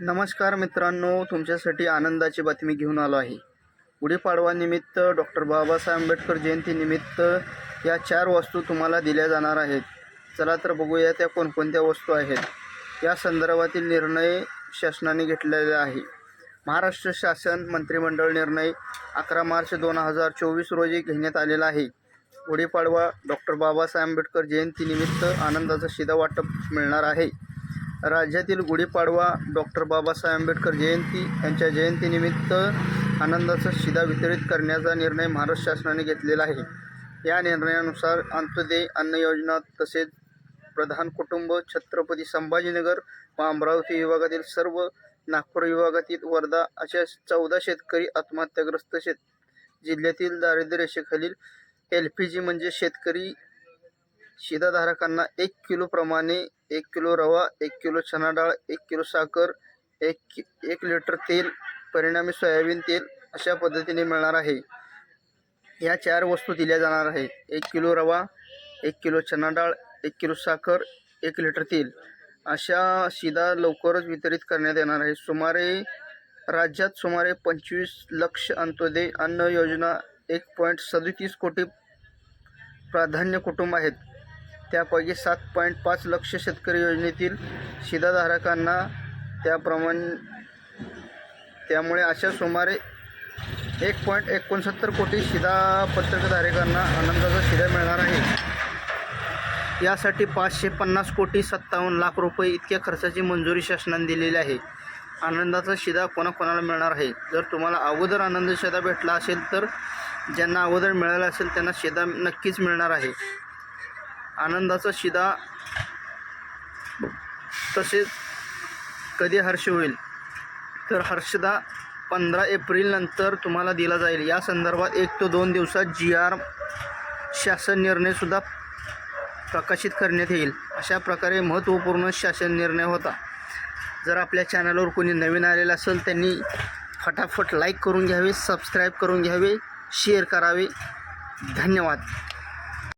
नमस्कार मित्रांनो तुमच्यासाठी आनंदाची बातमी घेऊन आलो आहे. गुढीपाडवानिमित्त डॉक्टर बाबासाहेब आंबेडकर जयंतीनिमित्त या चार वस्तू तुम्हाला दिल्या जाणार आहेत. चला तर बघूया त्या कोणकोणत्या वस्तू आहेत. या संदर्भातील निर्णय शासनाने घेतलेला आहे. महाराष्ट्र शासन मंत्रिमंडळ निर्णय अकरा मार्च दोन हजार चोवीस रोजी घेण्यात आलेला आहे. गुढीपाडवा डॉक्टर बाबासाहेब आंबेडकर जयंतीनिमित्त आनंदाचं शिदा वाटप मिळणार आहे. राज्यातील गुढीपाडवा डॉक्टर बाबासाहेब आंबेडकर जयंती यांच्या जयंतीनिमित्त आनंदाचा शिधा वितरित करण्याचा निर्णय महाराष्ट्र शासनाने घेतलेला आहे. या निर्णयानुसार अंत्योदय अन्न योजना तसेच प्रधान कुटुंब छत्रपती संभाजीनगर व अमरावती विभागातील सर्व नागपूर विभागातील वर्धा अशा चौदा शेतकरी आत्महत्याग्रस्त शेत जिल्ह्यातील दारिद्र्य रेषेखालील एल पी जी म्हणजे शेतकरी शिधाधारकांना एक किलो प्रमाणे एक किलो रवा एक किलो चना डाळ एक किलो साखर एक कि एक लिटर तेल परिणामी सोयाबीन तेल अशा पद्धतीने मिळणार आहे. या चार वस्तू दिल्या जाणार आहे एक किलो रवा एक किलो चना डाळ एक किलो साखर एक लिटर तेल. अशा शिधा लवकरच वितरित करण्यात येणार आहे. सुमारे राज्यात सुमारे पंचवीस लक्ष अंत्योदय अन्न योजना एक पॉईंट सदतीस कोटी प्राधान्य कुटुंब आहेत. त्यापैकी सात पॉईंट पाच लक्ष शेतकरी योजनेतील शिधाधारकांना त्याप्रमाणे त्यामुळे अशा सुमारे एक पॉईंट एकोणसत्तर कोटी शिधापत्रकधारकांना आनंदाचा शिधा मिळणार आहे. यासाठी पाचशे पन्नास कोटी सत्तावन्न लाख रुपये इतक्या खर्चाची मंजुरी शासनाने दिलेली आहे. आनंदाचा शिधा कोणाकोणाला मिळणार आहे? जर तुम्हाला अगोदर आनंद शिधा भेटला असेल तर ज्यांना अगोदर मिळाला असेल त्यांना शिधा नक्कीच मिळणार आहे. आनंदाचा शिदा तसेच कधी हर्ष होईल? तर हर्षदा पंधरा एप्रिलनंतर तुम्हाला दिला जाईल. या संदर्भात एक ते दोन दिवसात जी आर शासन निर्णयसुद्धा प्रकाशित करण्यात येईल. अशा प्रकारे महत्त्वपूर्ण शासन निर्णय होता. जर आपल्या चॅनलवर कोणी नवीन आलेलं असेल त्यांनी फटाफट लाईक करून घ्यावे सबस्क्राईब करून घ्यावे शेअर करावे. धन्यवाद.